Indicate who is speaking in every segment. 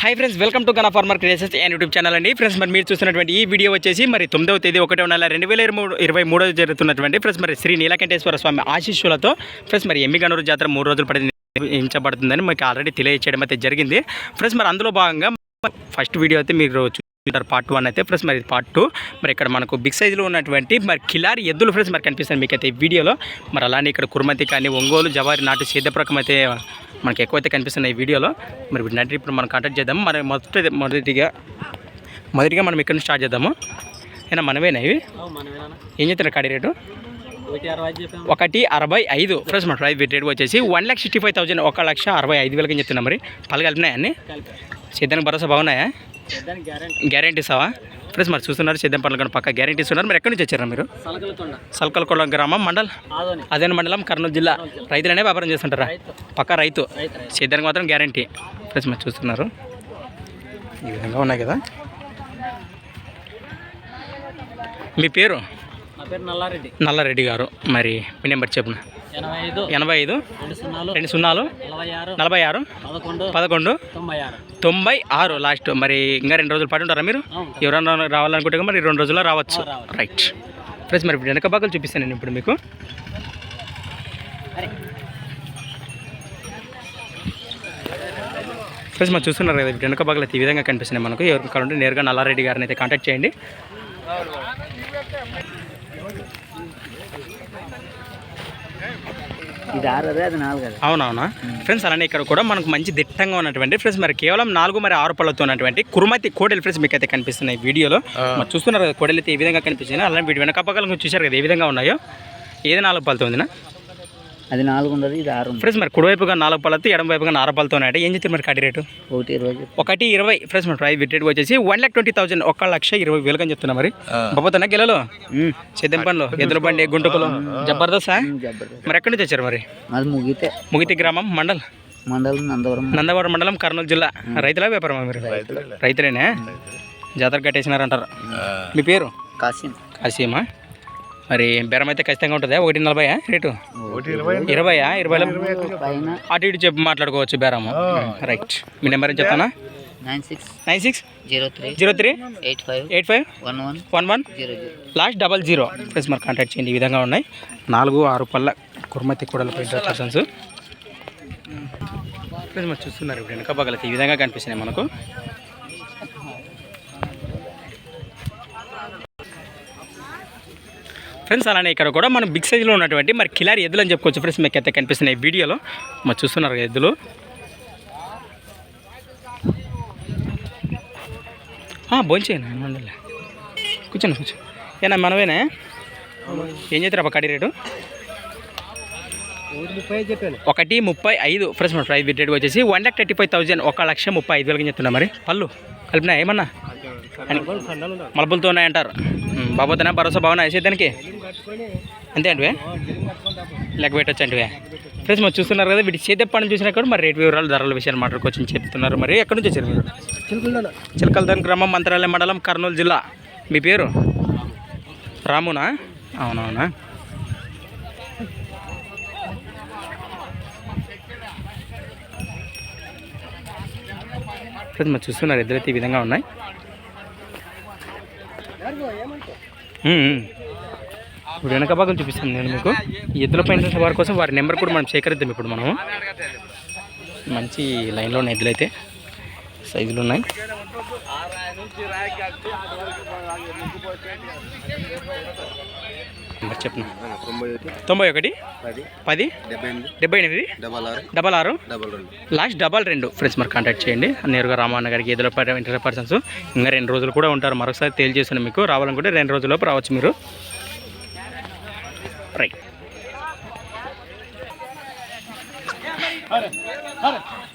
Speaker 1: Hi friends welcome to Gana farmer creations and YouTube channel అండి. Friends మరి మీరు చూస్తున్నటువంటి ఈ వీడియో వచ్చేసి మరి తొమ్మిదవ తేదీ ఒకటో నెల రెండు వేల ఇరవై మూడు ఇరవై మూడో జరుగుతున్నటువంటి ఫ్రెండ్స్ మరి శ్రీ నీలకంఠేశ్వర స్వామి ఆశీస్సులతో ఫ్రెండ్స్ మరి ఎమ్మిగనూరు జాతర మూడు రోజులు పడింది ఎంచబడుతుందని మీకు ఆల్రెడీ తెలియచేయడం అయితే జరిగింది. ఫ్రెండ్స్ మరి అందులో భాగంగా ఫస్ట్ వీడియో అయితే మీరు చూసారు పార్ట్ వన్ అయితే ఫ్రెండ్స్ మరి పార్ట్ టూ మరి ఇక్కడ మనకు బిగ్ సైజులో ఉన్నటువంటి మరి కిలారి ఎద్దులు ఫ్రెండ్స్ మరి కనిపిస్తుంది మీకు అయితే ఈ వీడియోలో. మరి అలానే ఇక్కడ కుర్మతి కానీ ఒంగోలు జవారి నాటు సేద్యప్రకం అయితే మనకి ఎక్కువైతే కనిపిస్తున్నాయి ఈ వీడియోలో. మరి వీటిని ఇప్పుడు మనం కాంటాక్ట్ చేద్దాం. మరి మొదటి మొదటిగా మొదటిగా మనం ఇక్కడ నుంచి స్టార్ట్ చేద్దాము. ఏనా మనమేనా ఇవి? ఏం చెప్తున్నారు కాడి రేటు? ఒకటి అరవై ఐదు ఫ్రెండ్స్ మన ప్రైస్ రేట్ వచ్చేసి one lakh sixty five thousand ఒక లక్ష అరవై ఐదు వేలకి చెప్తున్నా మరి? పలు కలిపినాయా అన్ని? సిద్ధానికి భరోసా బాగున్నాయా? గ్యారంటీ ఇస్తావా ఫ్రెండ్స్ మరి చూస్తున్నారు సిద్ధం పనులు కానీ పక్క గ్యారంటీ ఇస్తున్నారు. మరి ఎక్కడి నుంచి వచ్చారా మీరు? సల్కల్కొండ. గ్రామం మండల్? అదే మండలం కర్నూలు జిల్లా. రైతులనే వ్యాపారం చేస్తుంటారా? పక్క రైతు. సిద్ధానికి మాత్రం గ్యారంటీ ఫ్రెండ్స్ మరి చూస్తున్నారు. ఈ విధంగా ఉన్నాయి కదా? మీ పేరు
Speaker 2: నల్లారెడ్డి.
Speaker 1: నల్లారెడ్డి గారు. మరి మీ నెంబర్ చెప్పున?
Speaker 2: ఎనభై ఐదు రెండు సున్నాలు నలభై ఆరు పదకొండు తొంభై ఆరు.
Speaker 1: లాస్ట్. మరి ఇంకా రెండు రోజులు పాటు ఉంటారా మీరు?
Speaker 2: అవును.
Speaker 1: ఎవరైనా రావాలనుకుంటే మరి రెండు రోజుల్లో రావచ్చు. రైట్ ఫ్రెండ్స్ మరి ఇప్పుడు వెనక భాగాలు చూపిస్తాను నేను ఇప్పుడు మీకు. ఫ్రెండ్స్ మనం చూస్తున్నారు కదా ఇప్పుడు వెనక భాగాలు అయితే ఈ విధంగా కనిపిస్తున్నాయి మనకు. ఎవరికి కావాలంటే నేరుగా నల్లారెడ్డి గారిని అయితే కాంటాక్ట్ చేయండి.
Speaker 2: ఇది ఆరు అదే అది నాలుగు అదే
Speaker 1: అవునవునా? ఫ్రెండ్స్ అలానే ఇక్కడ కూడా మనకు మంచి దిట్టంగా ఉన్నటువంటి ఫ్రెండ్స్ మరి కేవలం నాలుగు మరి ఆరు పళ్ళతో ఉన్నటువంటి కురుమతి కోడెలు ఫ్రెండ్స్ మీకు అయితే కనిపిస్తున్నాయి వీడియోలో. మరి చూస్తున్నారు కదా కోడెలు అయితే ఏ విధంగా కనిపిస్తున్నాయి అలానే వీటి వెనక పక్కల చూశారు కదా ఏ విధంగా ఉన్నాయో? ఏది నాలుగు పళ్ళతో ఉందినా?
Speaker 2: అది నాలుగు ఉండదు ఇది ఆరు
Speaker 1: ఫ్రెండ్స్ మరి కుడివైపుగా నాలుగు పళ్ళతో ఎడమ వైపుగా నాలుగు పళ్ళతో ఉన్నాయి. ఏం చెప్తారు మరి కడి రేటు?
Speaker 2: ఒకటి ఇరవై.
Speaker 1: ఒకటి ఇరవై. ఫ్రెండ్స్ మరి ప్రైస్ రేట్ వచ్చేసి వన్ ల్యాక్ ట్వంటీ థౌసండ్ ఒక లక్ష ఇరవై వేలకు అని చెప్తున్నా మరి. బాబోతున్నా గెలలో? సిద్ధం పనులు. ఎద్దుల బండి గుంటకులు జబర్దస్త్?
Speaker 2: జబర్దస్త్.
Speaker 1: మరి ఎక్కడి నుంచి వచ్చారు మరి?
Speaker 2: అది ముగితే.
Speaker 1: ముగితి గ్రామం మండల్?
Speaker 2: మండలం నందవరం.
Speaker 1: నందవరం మండలం కర్నూలు జిల్లా. రైతుల వ్యాపారమా మీరు? రైతులేనే? జాతర కట్టేసినారంటారు. మీ పేరు?
Speaker 2: కాసిం
Speaker 1: కాసీమా మరి బెరం అయితే ఖచ్చితంగా ఉంటుందా? ఒకటి నలభై రేటు? ఇరవైయా ఇరవైలో?
Speaker 2: పైన.
Speaker 1: అటు ఇటు చెప్పి మాట్లాడుకోవచ్చు బేరము రైట్ మీ నెంబర్ ఏం చెప్తానా?
Speaker 2: Nine six.
Speaker 1: Nine six?
Speaker 2: Zero three.
Speaker 1: Zero three?
Speaker 2: Eight five.
Speaker 1: Eight five?
Speaker 2: One one.
Speaker 1: One one?
Speaker 2: Zero
Speaker 1: last double zero plus మరి కాంటాక్ట్ చేయండి. ఈ విధంగా ఉన్నాయి. నాలుగు ఆరు పళ్ళ కుర్మతి కూడలు పెయింటర్ పర్సన్స్ ప్లస్ మరి చూస్తున్నారు. ఇప్పుడు వెనక పగలకి ఈ విధంగా కనిపిస్తున్నాయి మనకు. ఫ్రెండ్స్ అలానే ఇక్కడ కూడా మనం బిగ్ సైజులో ఉన్నటువంటి మరి కిలారి ఎద్దులు అని చెప్పుకోవచ్చు. ఫ్రెండ్స్ మీకు అయితే కనిపిస్తున్నాయి ఈ వీడియోలో. మరి చూస్తున్నారు ఎద్దులు. భోంచేయండి మండలే కూర్చోండి కూర్చో ఏనా మనమేనా? ఏం చేస్తారు కడి రేటు? ఒకటి ముప్పై ఐదు. ఫ్రెండ్స్ మన ప్రైస్ రేట్ వచ్చేసి one lakh thirty five thousand ఒక లక్ష ముప్పై ఐదు వేలకి చెప్తున్నా మరి. పళ్ళు కలిపినా ఏమన్నా? అని మలపులతో ఉన్నాయంటారు. బాబోతేనా? భరోసా బాగున్నా దానికి అంతే అంటివే? లెక్క పెట్టచ్చు అంటివే. ఫ్రెండ్స్ మరి చూస్తున్నారు కదా వీటి చేతెప్పని చూసినా కూడా మరి రేట్ వివరాలు ధరల విషయాలు మాట్లాడుకోవచ్చు అని చెప్తున్నారు. మరి ఎక్కడి నుంచి వచ్చారు మీరు? చిలకలదాని గ్రామం మంత్రాలయం మండలం కర్నూలు జిల్లా. మీ పేరు? రామునా? అవునవునా? ఫ్రెండ్స్ మరి చూస్తున్నారు ఎదురైతే ఈ విధంగా ఉన్నాయి. ఇప్పుడు వెనక భాగం చూపిస్తాను నేను మీకు. ఎద్దుల పైన వారి కోసం వారి నెంబర్ కూడా మనం సేకరిద్దాం ఇప్పుడు మనము. మంచి లైన్లో ఉన్న ఎద్దులు అయితే సైజులు ఉన్నాయి. నెంబర్ చెప్పు తొంభై ఒకటి
Speaker 3: పది డెబ్బై ఎనిమిది డబల్ ఆరు
Speaker 1: డబల్ ఆరు
Speaker 3: డబల్ రెండు.
Speaker 1: లాస్ట్ డబల్ రెండు. ఫ్రెండ్స్ మరి కాంటాక్ట్ చేయండి. నేరుగా రామన్న గారికి ఏదో ఇంటర్ పర్సన్స్ ఇంకా రెండు రోజులు కూడా ఉంటారు. మరొకసారి తెలియజేస్తాను మీకు. రావాలనుకుంటే రెండు రోజుల్లోపు రావచ్చు మీరు. రైట్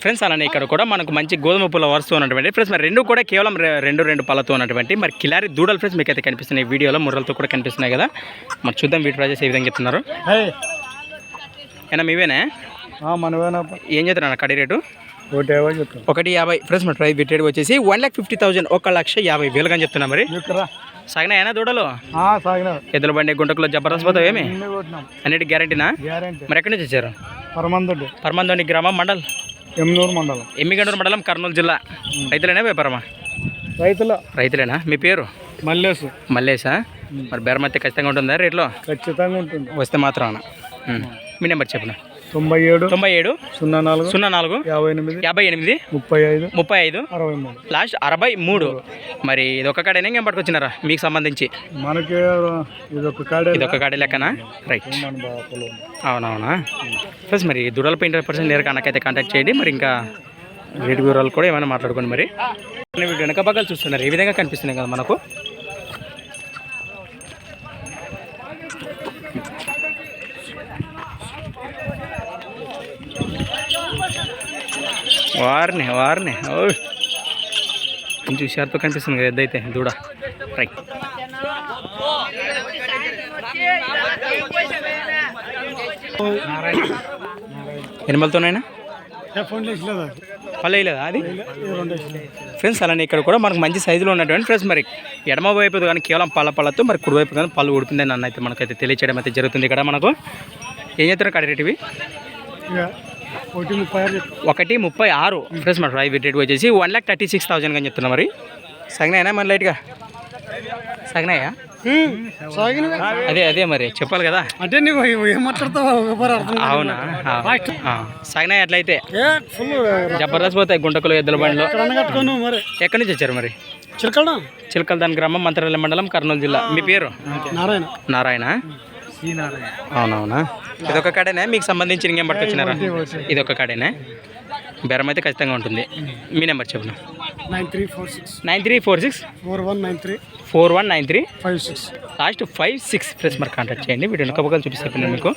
Speaker 1: ఫ్రెండ్స్ అలానే ఇక్కడ కూడా మనకు మంచి గోధుమ పూల వరుస ఉన్నటువంటి ఫ్రెండ్స్ మరి రెండు కూడా కేవలం రెండు రెండు పళ్ళతో ఉన్నటువంటి మరి కిలారి దూడలు ఫ్రెండ్స్ మీకు అయితే కనిపిస్తున్నాయి. ఈ వీడియోలో ముర్రలతో కూడా కనిపిస్తున్నాయి కదా. మరి చూద్దాం వీటి ప్రైజెస్ ఏ విధంగా చెప్తున్నారు. ఏనా మీవేనా? ఏం చెప్తున్నా కడి రేటు?
Speaker 2: ఒకటి యాభై చెప్తాను
Speaker 1: ఒకటి యాభై. ఫ్రెండ్స్ మన ప్రైస్ పెట్టేది వచ్చేసి వన్ ల్యాక్ ఫిఫ్టీ థౌసండ్ ఒక లక్ష యాభై వేలుగా చెప్తున్నా మరి. సాగినాయనా దూడలు? ఎద్దుల బండి గుంటకులో జబర్దస్త్ పోతావు ఏమి? అన్నిటి గ్యారంటీనా?
Speaker 2: గ్యారంటీ.
Speaker 1: మరి ఎక్కడి నుంచి వచ్చారు?
Speaker 2: పరమందుడు.
Speaker 1: పరమందోని గ్రామం మండల్?
Speaker 2: ఎమ్నూరు మండలం.
Speaker 1: ఎమ్మిగండూరు మండలం కర్నూలు జిల్లా. రైతులేనా వ్యాపారమా?
Speaker 2: రైతుల.
Speaker 1: రైతులేనా? మీ పేరు?
Speaker 2: మల్లేసు
Speaker 1: మల్లేసా మరి బేరమత్తే ఖచ్చితంగా ఉంటుందా రేట్లో?
Speaker 2: ఖచ్చితంగా ఉంటుంది.
Speaker 1: వస్తే మాత్రం మీ నెంబర్ చెప్పిన?
Speaker 2: తొంభై ఏడు
Speaker 1: తొంభై ఏడు
Speaker 2: సున్నా నాలుగు
Speaker 1: సున్నా నాలుగు
Speaker 2: యాభై ఎనిమిది
Speaker 1: యాభై ఎనిమిది
Speaker 2: ముప్పై ఐదు
Speaker 1: ముప్పై ఐదు
Speaker 2: అరవై మూడు.
Speaker 1: లాస్ట్ అరవై మూడు. మరి ఇది ఒక కాడేనా ఇంకేం పట్టుకొచ్చినారా మీకు సంబంధించి?
Speaker 2: మనకి ఇది ఒక కాడే
Speaker 1: ఇది ఒక కాడే లెక్కనా? రైట్. అవునవునా? ప్లస్ మరి దుడల పెయింటర్ పర్సన్ నేరుగా నాకైతే కాంటాక్ట్ చేయండి. మరి ఇంకా రేటు వివరాలు కూడా ఏమైనా మాట్లాడుకోండి మరి. వీటి వెనక భాగాలు చూస్తున్నారు. ఏ విధంగా కనిపిస్తున్నాయి కదా మనకు. వారిని వారిని కొంచెం హుషారుతో కనిపిస్తుంది కదా ఎద్దైతే దూడ రైట్ ఎనిమలతోనైనా పళ్ళు వేయలేదా అది. ఫ్రెండ్స్ అలానే ఇక్కడ కూడా మనకు మంచి సైజులో ఉన్నటువంటి ఫ్రెండ్స్ మరి. ఎడమ వైపు కానీ కేవలం పళ్ళ పళ్ళతో మరి కుడి వైపు కానీ పళ్ళు ఉడిపిందని నన్ను అయితే మనకైతే తెలియచేయడం అయితే జరుగుతుంది ఇక్కడ మనకు. ఏం చెప్తున్నారు కడ రేటువి
Speaker 2: ఇక ఒకటి ముప్పై ఆరు
Speaker 1: ఫ్రెండ్స్ మరి ప్రైవేట్ రేట్ వచ్చేసి one lakh thirty six thousand అని చెప్తున్నా మరి. సగనాయనా మన లైట్గా సగనాయా. అదే అదే మరి. చెప్పాలి కదా.
Speaker 2: అంటే నువ్వు ఏం మాట్లాడతావు.
Speaker 1: అవునా? సగనాయ అట్లయితే జబర్దస్త్ పోతాయి గుంటకులు ఎద్దుల బండిలో. ఎక్కడి నుంచి వచ్చారు మరి?
Speaker 2: చిలకడ
Speaker 1: చిలకలదాని గ్రామం మంత్రాలయ మండలం కర్నూలు జిల్లా. మీ పేరు?
Speaker 2: నారాయణ.
Speaker 1: నారాయణ. అవునవునా? ఇదొక కాడేనా? మీకు సంబంధించి ఇంకేం పట్టుకొచ్చినారా? ఇదొక కాడేనా? బెరం అయితే ఖచ్చితంగా ఉంటుంది. మీ నెంబర్ చెప్పను?
Speaker 2: Nine three four six.
Speaker 1: Nine three four six?
Speaker 2: Four one nine three.
Speaker 1: Four one nine three?
Speaker 2: Five six.
Speaker 1: Last five six plus మరి కాంటాక్ట్ చేయండి. వీటి వెనుక పక్కన చూపిస్తాను మీకు.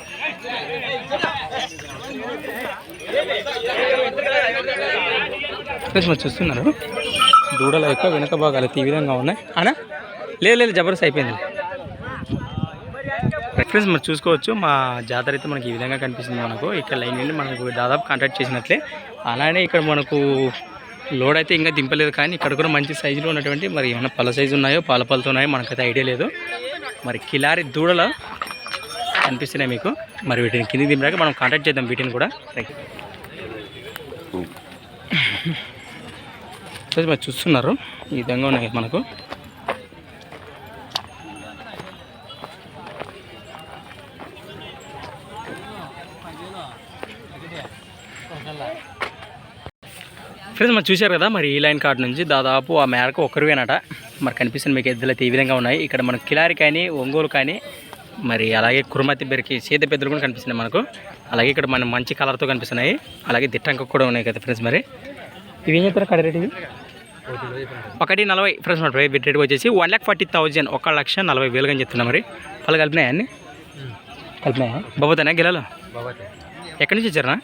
Speaker 1: ప్లస్ మరి చూస్తున్నారు? దూడల యొక్క వెనుక భాగాలు ఈ విధంగా ఉన్నాయి. అనా? లేదు లేదు జబర్దస్త్ అయిపోయింది. ఫ్రెండ్స్ మరి చూసుకోవచ్చు. మా జాతర అయితే మనకి ఈ విధంగా కనిపిస్తుంది మనకు. ఇక్కడ లైన్ నుండి మనకు దాదాపు కాంటాక్ట్ చేసినట్లే. అలానే ఇక్కడ మనకు లోడ్ అయితే ఇంకా దింపలేదు కానీ ఇక్కడ కూడా మంచి సైజులో ఉన్నటువంటి మరి ఏమైనా పళ్ళ సైజు ఉన్నాయో పాల పళ్ళతో ఉన్నాయో మనకైతే ఐడియా లేదు. మరి కిలారి దూడల కనిపిస్తున్నాయి మీకు. మరి వీటిని కిందికి దింపాక మనం కాంటాక్ట్ చేద్దాం వీటిని కూడా. రైట్ ఫ్రెండ్స్ మరి చూస్తున్నారు. ఈ విధంగా ఉన్నాయి మనకు. ఫ్రెండ్స్ మరి చూశారు కదా మరి ఈ లైన్ కార్డ్ నుంచి దాదాపు ఆ మేరకు ఒకరివేనట. మరి కనిపిస్తుంది మీకు ఎద్దులు అయితే ఈ విధంగా ఉన్నాయి. ఇక్కడ మనకు కిలారి కానీ ఒంగోలు కానీ మరి అలాగే కురుమతి బెరికి సీత పెద్దలు కూడా కనిపిస్తున్నాయి మనకు. అలాగే ఇక్కడ మన మంచి కలర్తో కనిపిస్తున్నాయి. అలాగే దిట్టంక కూడా ఉన్నాయి కదా ఫ్రెండ్స్ మరి. ఇవి ఏం చెప్తారు కడ రేట్ ఒకటి నలభై. ఫ్రెండ్స్ మరి రేట్ రేట్ వచ్చేసి వన్ ల్యాక్ ఫార్టీ థౌజండ్. ఒక లక్ష నలభై వేలుగా అని చెప్తున్నా మరి. పళ్ళు కలిపినాయా అన్ని? కలిపినాయా? బాబోతానా గిలాలు ఎక్కడి నుంచి వచ్చారా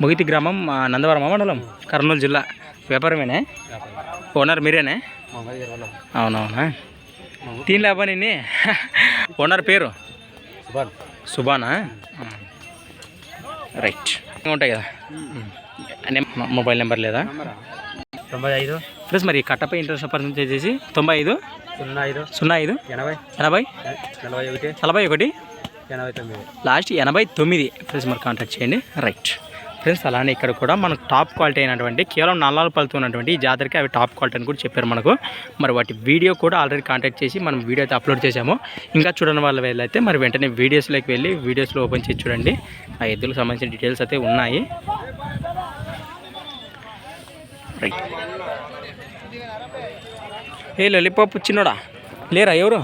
Speaker 1: ముగితి. గ్రామం నందవరం మండలం కర్నూలు జిల్లా. వ్యాపారమేనే? ఓనర్ మీరేనే? అవునవునా? తీన్ లేబా నిన్ని ఓనర్ పేరు? సుబానా రైట్. ఉంటాయి కదా. నెం- మొబైల్ నెంబర్ లేదా?
Speaker 2: తొంభై ఐదు.
Speaker 1: ప్లస్ మరి కట్టపై ఇంట్రెస్ట్ పర్సెంటేజ్ చేసి తొంభై ఐదు
Speaker 2: సున్నా ఐదు.
Speaker 1: సున్నా ఐదు
Speaker 2: ఎనభై.
Speaker 1: ఎనభై
Speaker 2: నలభై ఒకటి.
Speaker 1: నలభై ఒకటి. లాస్ట్ ఎనభై తొమ్మిది. ఫ్రెండ్స్ మరి కాంటాక్ట్ చేయండి. రైట్ ఫ్రెండ్స్ అలానే ఇక్కడ కూడా మనకు టాప్ క్వాలిటీ అయినటువంటి కేవలం నల్లాలు పలుతూ ఉన్నటువంటి ఈ జాతరకి అవి టాప్ క్వాలిటీ అని కూడా చెప్పారు మనకు. మరి వాటి వీడియో కూడా ఆల్రెడీ కాంటాక్ట్ చేసి మనం వీడియో అయితే అప్లోడ్ చేసాము ఇంకా చూడని వాళ్ళ వెళ్ళైతే మరి వెంటనే వీడియోస్లోకి వెళ్ళి వీడియోస్లో ఓపెన్ చేసి చూడండి. ఆ ఎద్దులకు సంబంధించిన డీటెయిల్స్ అయితే ఉన్నాయి. రైట్ ఏ లలిపాప్ చిన్నోడా? లేరా ఎవరు?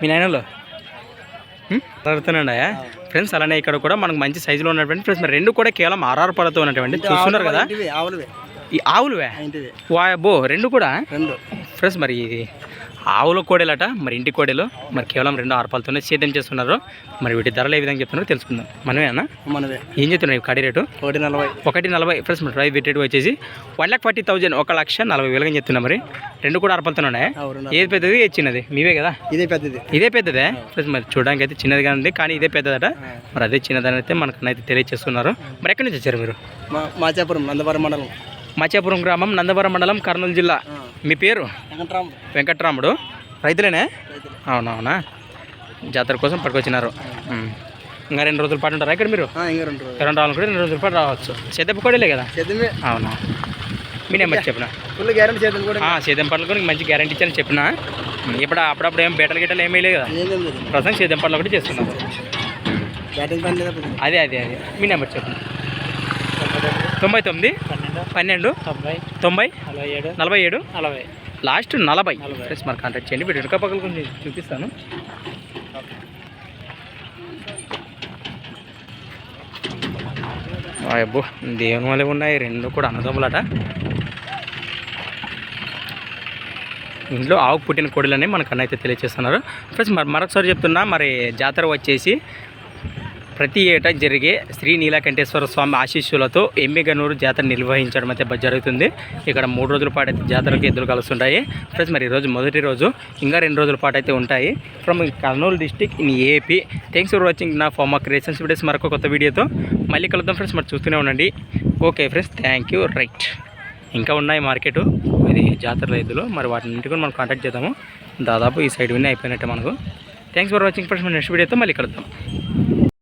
Speaker 1: మీ నాయనలో అడుగుతున్నాడా ఫ్రెండ్స్ అలానే ఇక్కడ కూడా మనకు మంచి సైజులో ఉన్నటువంటి ఫ్రెండ్స్. మరి రెండు కూడా కేవలం ఆర్ఆర్ పడతో ఉన్నటువంటి చూస్తున్నారు కదా? ఈ ఆవులువే? వాయబో రెండు కూడా?
Speaker 2: రెండు.
Speaker 1: ఫ్రెండ్స్ మరి ఇది ఆవుల కోడేలట మరి ఇంటి కోడేలు మరి కేవలం రెండు ఆరుపాలతోనే సేద్యం చేస్తున్నారు. మరి వీటి ధరలు ఏ విధంగా చెప్తున్నారో తెలుసుకుందాం. మనమే అన్న?
Speaker 2: మనవే
Speaker 1: ఏం చెప్తున్నాయి కడి రేటు?
Speaker 2: ఒకటి నలభై.
Speaker 1: ఒకటి నలభై. ఫ్రెండ్స్ మరి ప్రైస్ రేట్ వచ్చేసి వన్ ల్యాక్ ఫార్టీ థౌజండ్ ఒక లక్ష నలభై వేలుగా చెప్తున్నా మరి. రెండు కూడా ఆరుపాలతో ఉన్నాయి? ఏది పెద్దది ఏది చిన్నది? మీవే కదా?
Speaker 2: ఇదే పెద్దది.
Speaker 1: ఇదే పెద్దదే? ఫ్రెండ్స్ మరి చూడడానికి అయితే చిన్నదిగా ఉంది కానీ ఇదే పెద్దదట. మరి అదే చిన్నదని అయితే మనకు అయితే తెలియజేస్తున్నారు మరి ఎక్కడి నుంచి వచ్చారు మీరు?
Speaker 2: మాచాపురం నందవరం మండలం.
Speaker 1: మాచాపురం గ్రామం నందవరం మండలం కర్నూలు జిల్లా. మీ పేరు?
Speaker 2: వెంకట్రామ్
Speaker 1: వెంకట్రాముడు. రైతులేనే? అవునవునా? జాతర కోసం పట్టుకొచ్చినారు. ఇంకా రెండు రోజుల పాటు ఉంటారా ఇక్కడ మీరు?
Speaker 2: రెండు రోజులు.
Speaker 1: కూడా రెండు రోజుల పాటు రావచ్చు. సేదెప్ప కోడలే కదా? అవునా? మీ నెంబర్ చెప్పిన?
Speaker 2: ఫుల్ గ్యారెంటీ చేద్దాం కూడా.
Speaker 1: సేదెం పండ్లు కూడా మంచి గ్యారంటీ ఇచ్చాను చెప్పిన? ఇప్పుడు అప్పుడప్పుడు ఏం బేటలు గిట్టలు ఏమీ లేదు కదా ప్రస్తుతం సేదెం పండ్లు ఒకటి చేస్తున్నాను
Speaker 2: బ్యాటింగ్ పని లేదా? పెద్ద.
Speaker 1: అదే అదే అదే. మీ నెంబర్ చెప్పండి తొంభై తొమ్మిది? పన్నెండు.
Speaker 2: తొంభై.
Speaker 1: తొంభై?
Speaker 2: నలభై ఏడు.
Speaker 1: నలభై ఏడు?
Speaker 2: నలభై.
Speaker 1: లాస్ట్ నలభై. ఫ్రెండ్స్ మరి కాంటాక్ట్ చేయండి. వీటి వెనుక పక్కల కొంచెం చూపిస్తాను. అబ్బో దేవుని వల్ల ఉన్నాయి. రెండు కూడా అన్నదమ్ములట. ఇంట్లో ఆవు పుట్టిన కోడిలని మనకు అన్న అయితే తెలియజేస్తున్నారు ఫ్రెండ్స్ మరి మరొకసారి చెప్తున్నా మరి జాతర వచ్చేసి ప్రతి ఏటా జరిగే శ్రీ నీలకంఠేశ్వర స్వామి ఆశీస్సులతో ఎమ్మిగనూరు జాతర నిర్వహించడం అయితే జరుగుతుంది. ఇక్కడ మూడు రోజుల పాటు అయితే జాతరకి ఎద్దులు కలుస్తుంటాయి. ఫ్రెండ్స్ మరి ఈరోజు మొదటి రోజు ఇంకా రెండు రోజుల పాటు అయితే ఉంటాయి. From Kurnool district in AP. Thanks for watching నా ఫార్మ్ క్రియేషన్స్ వీడియోస్ మరొక కొత్త వీడియోతో మళ్ళీ కలుద్దాం ఫ్రెండ్స్. మరి చూస్తూనే ఉండండి. Okay friends thank you right ఇంకా ఉన్నాయి మార్కెట్ ఇది జాతర ఎద్దులు. మరి వాటిని ఇంటికి మనం కాంటాక్ట్ చేద్దాము. దాదాపు ఈ సైడ్ విన్నీ అయిపోయినట్టే మనకు. Thanks for watching friends next వీడియోతో మళ్ళీ కలుద్దాం.